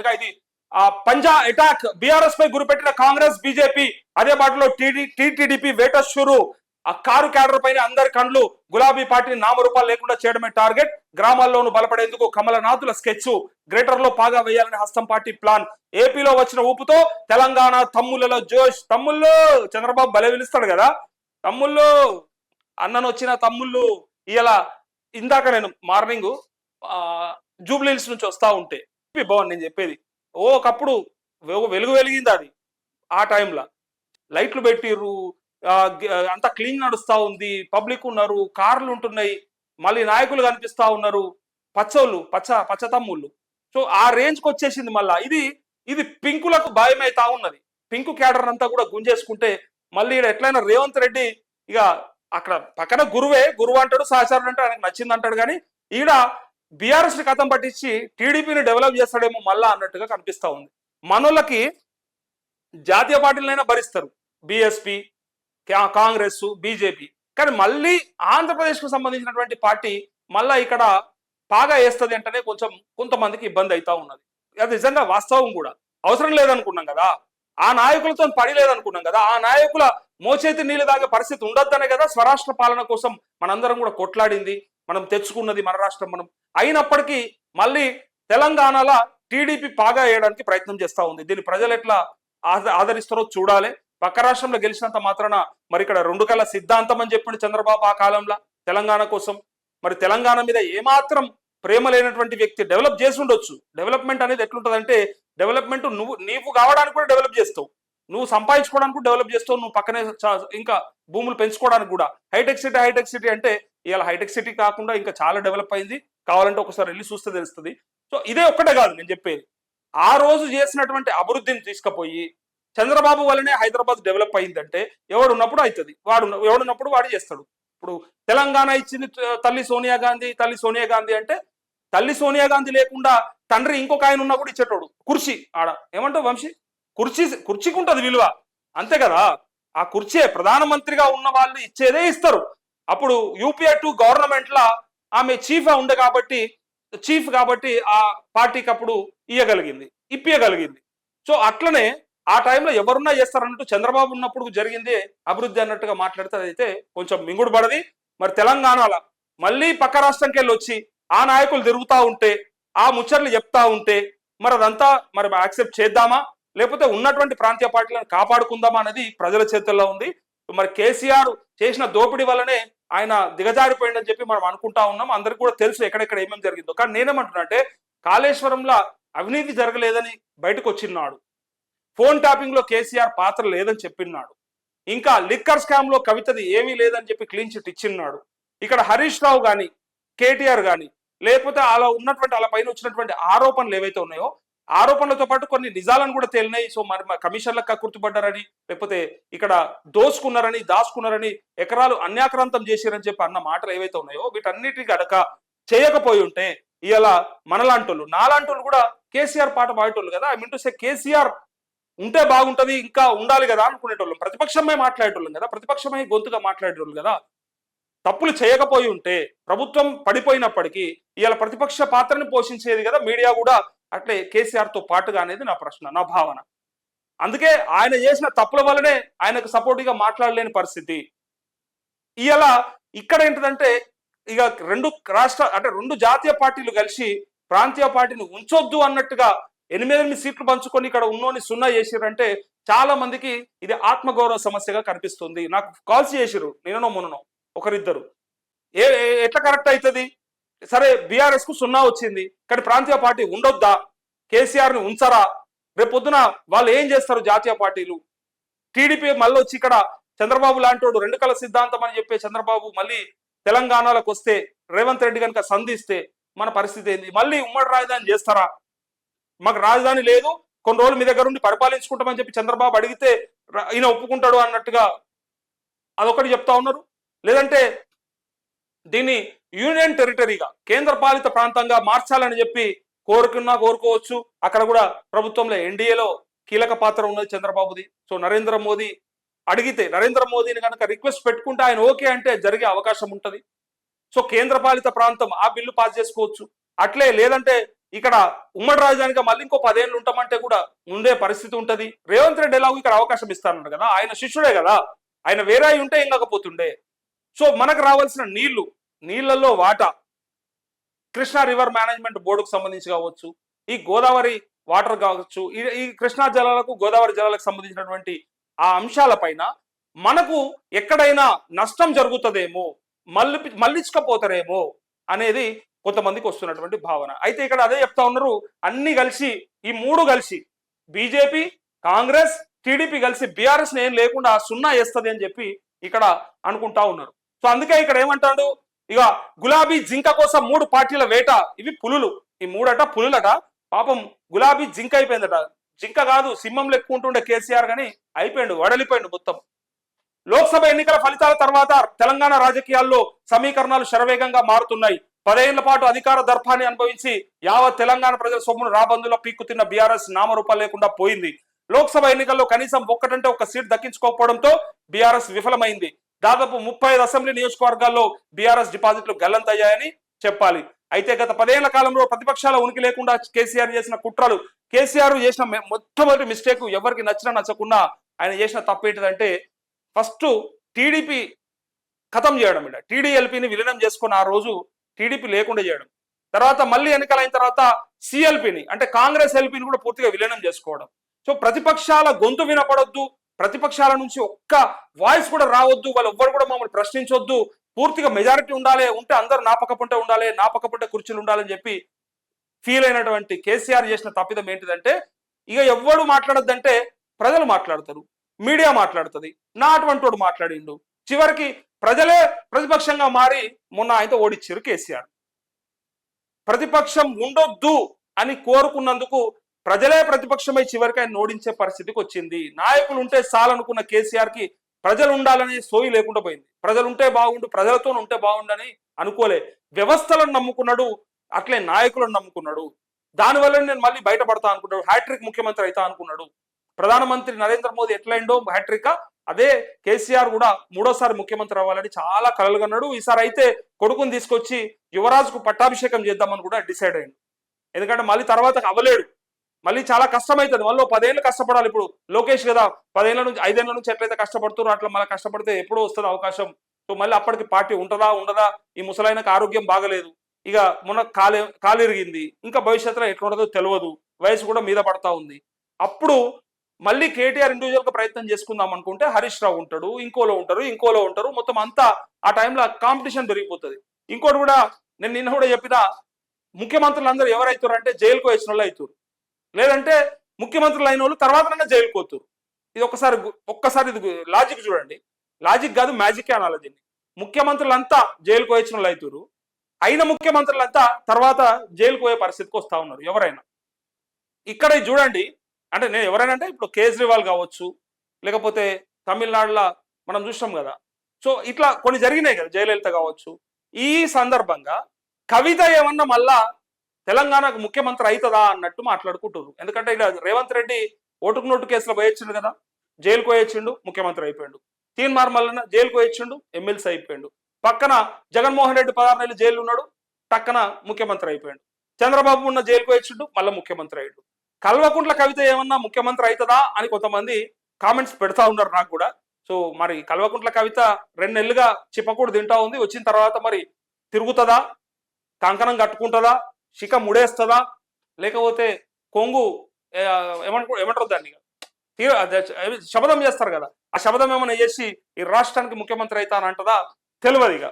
చెప్పినట్టుగా ఇది. ఆ పంజా అటాక్ బీఆర్ఎస్ పై గురిపెట్టిన కాంగ్రెస్ బీజేపీ అదే బాటలో టీటీడీపీ వేటశ్వరు ఆ కారు క్యాడర్ పైన అందరి కండ్లు గులాబీ పార్టీని నామరూపాలు లేకుండా చేయడమే టార్గెట్. గ్రామాల్లోనూ బలపడేందుకు కమలనాథుల స్కెచ్. గ్రేటర్లో పాగా వేయాలని హస్తం పార్టీ ప్లాన్. ఏపీలో వచ్చిన ఊపుతో తెలంగాణ తమ్ముళ్ళలో జోష్. తమ్ముళ్ళు! చంద్రబాబు బలే పిలుస్తాడు కదా. తమ్ముళ్ళు! అన్నను వచ్చిన తమ్ముళ్ళు ఇలా ఇందాక నేను మార్నింగ్ జూబ్లీహిల్స్ నుంచి వస్తా ఉంటే చెప్పి బాగుంది నేను చెప్పేది. ఓ ఒకప్పుడు వె- వెలుగు వెలిగింది అది ఆ టైంలో. లైట్లు పెట్టిర్రు అంతా క్లీన్ నడుస్తూ ఉంది పబ్లిక్ ఉన్నారు కార్లు ఉంటున్నాయి మళ్ళీ నాయకులు కనిపిస్తా ఉన్నారు పచ్చోళ్ళు పచ్చ పచ్చ తమ్ముళ్ళు. సో ఆ రేంజ్కి వచ్చేసింది మళ్ళీ. ఇది ఇది పింకులకు భయం అవుతా ఉన్నది. పింకు క్యాడర్ అంతా కూడా గుంజేసుకుంటే మళ్ళీ ఈడ ఎట్లయినా రేవంత్ రెడ్డి ఇక అక్కడ పక్కన గురువే గురువు అంటాడు సహచారుడు అంటే ఆయనకు నచ్చింది అంటాడు కానీ ఈడ బీఆర్ఎస్ని కథం పట్టించి టీడీపీని డెవలప్ చేస్తాడేమో మళ్ళా అన్నట్టుగా కనిపిస్తా ఉంది. మనోళ్ళకి జాతీయ పార్టీలైనా భరిస్తారు. బీఎస్పీ కాంగ్రెస్ బీజేపీ కానీ మళ్ళీ ఆంధ్రప్రదేశ్కు సంబంధించినటువంటి పార్టీ మళ్ళా ఇక్కడ బాగా వేస్తుంది అంటేనే కొంచెం కొంతమందికి ఇబ్బంది అవుతా ఉన్నది. అది నిజంగా వాస్తవం కూడా. అవసరం లేదనుకున్నాం కదా. ఆ నాయకులతో పడి లేదనుకున్నాం కదా. ఆ నాయకుల మోచేతి నీళ్ళు తాగే పరిస్థితి ఉండొద్దనే కదా స్వరాష్ట్ర పాలన కోసం మనందరం కూడా కొట్లాడింది. మనం తెచ్చుకున్నది మన రాష్ట్రం మనం. అయినప్పటికీ మళ్ళీ తెలంగాణలో టీడీపీ పాగా వేయడానికి ప్రయత్నం చేస్తూ ఉంది. దీన్ని ప్రజలు ఎట్లా ఆద- ఆదరిస్తారో చూడాలి. పక్క రాష్ట్రంలో గెలిచినంత మాత్రాన మరి ఇక్కడ రెండు కళ్ళ సిద్ధాంతం అని చెప్పిండు చంద్రబాబు ఆ కాలంలో తెలంగాణ కోసం. మరి తెలంగాణ మీద ఏమాత్రం ప్రేమ లేనటువంటి వ్యక్తి డెవలప్ చేసి ఉండొచ్చు. డెవలప్మెంట్ అనేది ఎట్లుంటుందంటే డెవలప్మెంట్ నువ్వు నీవు కావడానికి కూడా డెవలప్ చేస్తావు. నువ్వు సంపాదించుకోవడానికి కూడా డెవలప్ చేస్తావు. నువ్వు పక్కనే చా- ఇంకా భూములు పెంచుకోవడానికి కూడా. హైటెక్ సిటీ హైటెక్ సిటీ అంటే ఇవాళ హైటెక్ సిటీ కాకుండా ఇంకా చాలా డెవలప్ అయింది. కావాలంటే ఒకసారి వెళ్ళి చూస్తే తెలుస్తుంది. సో ఇదే ఒక్కటే కాదు నేను చెప్పేది. ఆ రోజు చేసినటువంటి అభివృద్ధిని తీసుకుపోయి చంద్రబాబు వల్లనే హైదరాబాద్ డెవలప్ అయిందంటే ఎవడు ఉన్నప్పుడు అవుతుంది వాడు ఎవడున్నప్పుడు వాడు చేస్తాడు. ఇప్పుడు తెలంగాణ ఇచ్చింది తల్లి సోనియా గాంధీ తల్లి సోనియా గాంధీ అంటే తల్లి సోనియా గాంధీ లేకుండా తండ్రి ఇంకొక ఆయన ఉన్నా కూడా ఇచ్చేటోడు. కుర్చీ ఆడ. ఏమంటావు వంశీ? కుర్చీ కుర్చీకి ఉంటుంది విలువ. అంతే కదా? ఆ కుర్చీ ప్రధానమంత్రిగా ఉన్న వాళ్ళు ఇచ్చేదే ఇస్తారు. అప్పుడు యూపీఐ టు గవర్నమెంట్ లా ఆమె చీఫ్ ఉండే కాబట్టి చీఫ్ కాబట్టి ఆ పార్టీకి అప్పుడు ఇయ్యగలిగింది ఇప్పియగలిగింది సో అట్లనే ఆ టైంలో ఎవరున్నా చేస్తారన్నట్టు చంద్రబాబు ఉన్నప్పుడు జరిగింది అభివృద్ధి అన్నట్టుగా మాట్లాడితే అయితే కొంచెం మింగుడు పడది. మరి తెలంగాణలో మళ్ళీ పక్క రాష్ట్రంకి వెళ్ళి వచ్చి ఆ నాయకులు తిరుగుతూ ఉంటే ఆ ముచ్చట్లు చెప్తా ఉంటే మరి అదంతా మరి యాక్సెప్ట్ చేద్దామా? లేకపోతే ఉన్నటువంటి ప్రాంతీయ పార్టీలను కాపాడుకుందామా అనేది ప్రజల చేతుల్లో ఉంది. మరి కేసీఆర్ చేసిన దోపిడీ వల్లనే ఆయన దిగజారిపోయిందని చెప్పి మనం అనుకుంటా ఉన్నాం. అందరికి కూడా తెలుసు ఎక్కడెక్కడ ఏమేమి జరిగిందో. కానీ నేనేమంటున్నా అంటే కాళేశ్వరంలో అవినీతి జరగలేదని బయటకు వచ్చిన్నాడు. ఫోన్ ట్యాపింగ్లో కేసీఆర్ పాత్ర లేదని చెప్పిన్నాడు. ఇంకా లిక్కర్ స్కామ్లో కవితది ఏమీ లేదని చెప్పి క్లీన్ చిట్ ఇచ్చిన్నాడు. ఇక్కడ హరీష్ రావు కానీ కేటీఆర్ కానీ లేకపోతే అలా ఉన్నటువంటి అలా పైన వచ్చినటువంటి ఆరోపణలు ఏవైతే ఉన్నాయో ఆరోపణలతో పాటు కొన్ని నిజాలను కూడా తేలినాయి. సో మరి కమిషన్లకు కక్కుర్తిపడ్డారని లేకపోతే ఇక్కడ దోసుకున్నారని దాచుకున్నారని ఎకరాలు అన్యాక్రాంతం చేశారని చెప్పి అన్న మాటలు ఏవైతే ఉన్నాయో వీటన్నిటి గడక చేయకపోయి ఉంటే ఇలా మనలాంటోళ్ళు నాలాంటోళ్ళు కూడా కేసీఆర్ పాట పాడేటోళ్ళు కదా. I mean to say KCR ఉంటే బాగుంటది ఇంకా ఉండాలి కదా అనుకునేటోళ్ళం. ప్రతిపక్షమే మాట్లాడేటోళ్ళం కదా. ప్రతిపక్షమే గొంతుగా మాట్లాడేటోళ్ళు కదా. తప్పులు చేయకపోయి ఉంటే ప్రభుత్వం పడిపోయినప్పటికీ ఇవాళ ప్రతిపక్ష పాత్రని పోషించేది కదా మీడియా కూడా. అట్లే కేసీఆర్తో పాటుగా అనేది నా ప్రశ్న నా భావన. అందుకే ఆయన చేసిన తప్పుల వల్లనే ఆయనకు సపోర్ట్గా మాట్లాడలేని పరిస్థితి. ఇవాళ ఇక్కడ ఏంటిదంటే ఇక రెండు రాష్ట్ర అంటే రెండు జాతీయ పార్టీలు కలిసి ప్రాంతీయ పార్టీని ఉంచొద్దు అన్నట్టుగా ఎనిమిది ఎనిమిది సీట్లు పంచుకొని ఇక్కడ ఉన్నోని సున్నా చేసిరంటే చాలా మందికి ఇది ఆత్మగౌరవ సమస్యగా కనిపిస్తుంది. నాకు కాల్స్ చేసిరు నేననో మొన్ననో ఒకరిద్దరు. ఏ- ఎట్లా కరెక్ట్ అవుతుంది? సరే బీఆర్ఎస్కు సున్నా వచ్చింది కానీ ప్రాంతీయ పార్టీ ఉండొద్దా? కేసీఆర్ని ఉంచరా? రేపు పొద్దున వాళ్ళు ఏం చేస్తారు జాతీయ పార్టీలు? టీడీపీ మళ్ళీ వచ్చి ఇక్కడ చంద్రబాబు లాంటోడు రెండు కల సిద్ధాంతం అని చెప్పే చంద్రబాబు మళ్ళీ తెలంగాణలోకి వస్తే రేవంత్ రెడ్డి కనుక సంధిస్తే మన పరిస్థితి ఏంది? మళ్ళీ ఉమ్మడి రాజధాని చేస్తారా? మాకు రాజధాని లేదు కొన్ని రోజులు మీ దగ్గర ఉండి పరిపాలించుకుంటామని చెప్పి చంద్రబాబు అడిగితే ఈయన ఒప్పుకుంటాడు అన్నట్టుగా అదొకటి చెప్తా ఉన్నారు. లేదంటే దీన్ని యూనియన్ టెరిటరీగా కేంద్ర పాలిత ప్రాంతంగా మార్చాలని చెప్పి కోరుకున్నా కోరుకోవచ్చు. అక్కడ కూడా ప్రభుత్వంలో ఎన్డీఏలో కీలక పాత్ర ఉన్నది చంద్రబాబుది. సో నరేంద్ర మోదీ అడిగితే నరేంద్ర మోదీని కనుక రిక్వెస్ట్ పెట్టుకుంటే ఆయన ఓకే అంటే జరిగే అవకాశం ఉంటది. సో కేంద్ర పాలిత ప్రాంతం ఆ బిల్లు పాస్ చేసుకోవచ్చు. అట్లే లేదంటే ఇక్కడ ఉమ్మడి రాజధానిగా మళ్ళీ ఇంకో పదేళ్ళు ఉంటామంటే కూడా ఉండే పరిస్థితి ఉంటుంది. రేవంత్ రెడ్డి ఎలాగో ఇక్కడ అవకాశం ఇస్తానన్నాడు కదా. ఆయన శిష్యుడే కదా. ఆయన వేరే అయి ఉంటే ఏం కాకపోతుండే? సో మనకు రావాల్సిన నీళ్ళు నీళ్ళలో వాటా కృష్ణా రివర్ మేనేజ్మెంట్ బోర్డుకు సంబంధించి కావచ్చు ఈ గోదావరి వాటర్ కావచ్చు ఈ కృష్ణా జలాలకు గోదావరి జలాలకు సంబంధించినటువంటి ఆ అంశాలపైన మనకు ఎక్కడైనా నష్టం జరుగుతుందేమో మళ్ళీ మళ్ళించకపోతారేమో అనేది కొంతమందికి వస్తున్నటువంటి భావన. అయితే ఇక్కడ అదే చెప్తా ఉన్నారు అన్ని కలిసి ఈ మూడు కలిసి బీజేపీ కాంగ్రెస్ టీడీపీ కలిసి బీఆర్ఎస్ ఏం లేకుండా సున్నా వేస్తుంది అని చెప్పి ఇక్కడ అనుకుంటా ఉన్నారు. సో అందుకే ఇక్కడ ఏమంటాడు ఇక గులాబీ జింక కోసం మూడు పార్టీల వేట. ఇవి పులులు. ఈ మూడట పులులట. పాపం గులాబీ జింక అయిపోయిందట. జింక కాదు సింహం లెక్కుంటుండే కేసీఆర్ గాని అయిపోయిండు వడలిపోయిండు మొత్తం. లోక్సభ ఎన్నికల ఫలితాల తర్వాత తెలంగాణ రాజకీయాల్లో సమీకరణాలు శరవేగంగా మారుతున్నాయి. పదేళ్ళ పాటు అధికార దర్పాన్ని అనుభవించి యావత్ తెలంగాణ ప్రజల సొమ్మును రాబందులో పీక్కుతిన్న బీఆర్ఎస్ నామరూపాలు లేకుండా పోయింది. లోక్సభ ఎన్నికల్లో కనీసం ఒక్కటంటే ఒక సీట్ దక్కించుకోకపోవడంతో బీఆర్ఎస్ విఫలమైంది. దాదాపు ముప్పై ఐదు అసెంబ్లీ నియోజకవర్గాల్లో బీఆర్ఎస్ డిపాజిట్లు గల్లంతయ్యాయని చెప్పాలి. అయితే గత పదేళ్ళ కాలంలో ప్రతిపక్షాల ఉనికి లేకుండా కేసీఆర్ చేసిన కుట్రలు కేసీఆర్ చేసిన మొట్టమొదటి మిస్టేక్ ఎవరికి నచ్చినా నచ్చకున్నా ఆయన చేసిన తప్పు ఏంటిదంటే ఫస్ట్ టీడీపీ ఖతం చేయడం ఇక్కడ టీడీఎల్పీని విలీనం చేసుకుని ఆ రోజు టీడీపీ లేకుండా చేయడం. తర్వాత మళ్ళీ ఎన్నికలైన తర్వాత సిఎల్పిని అంటే కాంగ్రెస్ ఎల్పీని కూడా పూర్తిగా విలీనం చేసుకోవడం. సో ప్రతిపక్షాల గొంతు వినపడొద్దు ప్రతిపక్షాల నుంచి ఒక్క వాయిస్ కూడా రావద్దు. వాళ్ళు ఎవ్వరు కూడా మమ్మల్ని ప్రశ్నించొద్దు. పూర్తిగా మెజారిటీ ఉండాలి ఉంటే అందరూ నాపకపుంటే ఉండాలి నాపకపుంటే కుర్చీలు ఉండాలని చెప్పి ఫీల్ అయినటువంటి కేసీఆర్ చేసిన తప్పిదం ఏంటిదంటే ఇక ఎవ్వడు మాట్లాడద్దంటే ప్రజలు మాట్లాడతారు మీడియా మాట్లాడుతుంది నా అటువంటి వాడు మాట్లాడిండు. చివరికి ప్రజలే ప్రతిపక్షంగా మారి మొన్న ఆయనతో ఓడిచ్చారు కేసీఆర్. ప్రతిపక్షం ఉండొద్దు అని కోరుకున్నందుకు ప్రజలే ప్రతిపక్షమై చివరికి ఆయన ఓడించే పరిస్థితికి వచ్చింది. నాయకులు ఉంటే చాలనుకున్న కేసీఆర్కి ప్రజలు ఉండాలనే సోయి లేకుండా పోయింది. ప్రజలు ఉంటే బాగుండు ప్రజలతో ఉంటే బాగుండని అనుకోలే. వ్యవస్థలను నమ్ముకున్నాడు అట్లే నాయకులను నమ్ముకున్నాడు. దానివల్ల నేను మళ్ళీ బయటపడతా అనుకున్నాడు. హ్యాట్రిక్ ముఖ్యమంత్రి అవుతా అనుకున్నాడు. ప్రధానమంత్రి నరేంద్ర మోదీ ఎట్లయిండో హ్యాట్రిక్? అదే కేసీఆర్ కూడా మూడోసారి ముఖ్యమంత్రి అవ్వాలని చాలా కలలుగన్నాడు ఈసారి అయితే కొడుకుని తీసుకొచ్చి యువరాజుకు పట్టాభిషేకం చేద్దామని కూడా డిసైడ్ అయ్యాడు ఎందుకంటే మళ్ళీ తర్వాత అవ్వలేడు. మళ్ళీ చాలా కష్టమవుతుంది మళ్ళీ పదేళ్ళు కష్టపడాలి ఇప్పుడు. లోకేష్ కదా పదేళ్ళ నుంచి ఐదేళ్ళ నుంచి ఎట్లయితే కష్టపడుతున్నారో అట్లా మళ్ళీ కష్టపడితే ఎప్పుడో వస్తుంది అవకాశం. సో మళ్ళీ అప్పటికి పార్టీ ఉంటుందా ఉండదా? ఈ ముసలాయనకు ఆరోగ్యం బాగలేదు. ఇక మొన్న కాలే కాలిరిగింది ఇంకా భవిష్యత్తులో ఎట్లుండదో తెలియదు వయసు కూడా మీద పడతా ఉంది. అప్పుడు మళ్ళీ కేటీఆర్ ఇండివిజువల్గా ప్రయత్నం చేసుకుందాం అనుకుంటే హరీష్ రావు ఉంటాడు ఇంకోలో ఉంటారు ఇంకోలో ఉంటారు. మొత్తం అంతా ఆ టైంలో కాంపిటీషన్ పెరిగిపోతుంది. ఇంకోటి కూడా నేను నిన్న కూడా చెప్పిన ముఖ్యమంత్రులు అందరూ ఎవరైతారు అంటే జైలుకు వేసిన వాళ్ళు అవుతారు లేదంటే ముఖ్యమంత్రులు అయిన వాళ్ళు తర్వాత జైలుకు పోతారు. ఇది ఒక్కసారి ఒక్కసారి ఇది లాజిక్ చూడండి. లాజిక్ కాదు మ్యాజిక్ అనాలి దీన్ని ముఖ్యమంత్రులంతా జైలుకు వచ్చిన వాళ్ళు అవుతారు అయిన ముఖ్యమంత్రులంతా తర్వాత జైలుకు పోయే పరిస్థితికి వస్తా ఉన్నారు ఎవరైనా. ఇక్కడ ఇది చూడండి. అంటే నేను ఎవరైనా అంటే ఇప్పుడు కేజ్రీవాల్ కావచ్చు లేకపోతే తమిళనాడులో మనం చూసాం కదా. సో ఇట్లా కొన్ని జరిగినాయి కదా జయలలిత కావచ్చు. ఈ సందర్భంగా కవిత ఏమన్నా మళ్ళా తెలంగాణకు ముఖ్యమంత్రి అవుతుందా అన్నట్టు మాట్లాడుకుంటున్నారు ఎందుకంటే ఇలా రేవంత్ రెడ్డి ఓటుకు నోటు కేసులో పోయొచ్చిండు కదా జైలుకు పోయొచ్చిండు ముఖ్యమంత్రి అయిపోయాడు. తీన్ మార్మల్లన జైలుకు పోయొచ్చిండు ఎమ్మెల్సీ అయిపోయాడు. పక్కన జగన్మోహన్ రెడ్డి పదహారు నెలలు జైలు ఉన్నాడు టక్కన ముఖ్యమంత్రి అయిపోయాడు. చంద్రబాబు ఉన్న జైలుకు పోయొచ్చిండు మళ్ళీ ముఖ్యమంత్రి అయ్యాడు. కల్వకుంట్ల కవిత ఏమన్నా ముఖ్యమంత్రి అవుతుందా అని కొంతమంది కామెంట్స్ పెడతా ఉన్నారు నాకు కూడా. సో మరి కల్వకుంట్ల కవిత రెండు నెలలుగా చిప్పకూడు తింటా ఉంది వచ్చిన తర్వాత మరి తిరుగుతుందా? కంకణం కట్టుకుంటుందా? శిఖ ముడేస్తుందా లేకపోతే కొంగు ఏ, ఏమంటారు దాన్ని? తీర శపథం చేస్తారు కదా. ఆ శపథం ఏమైనా చేసి ఈ రాష్ట్రానికి ముఖ్యమంత్రి అవుతానంటదా? తెలియదు ఇక.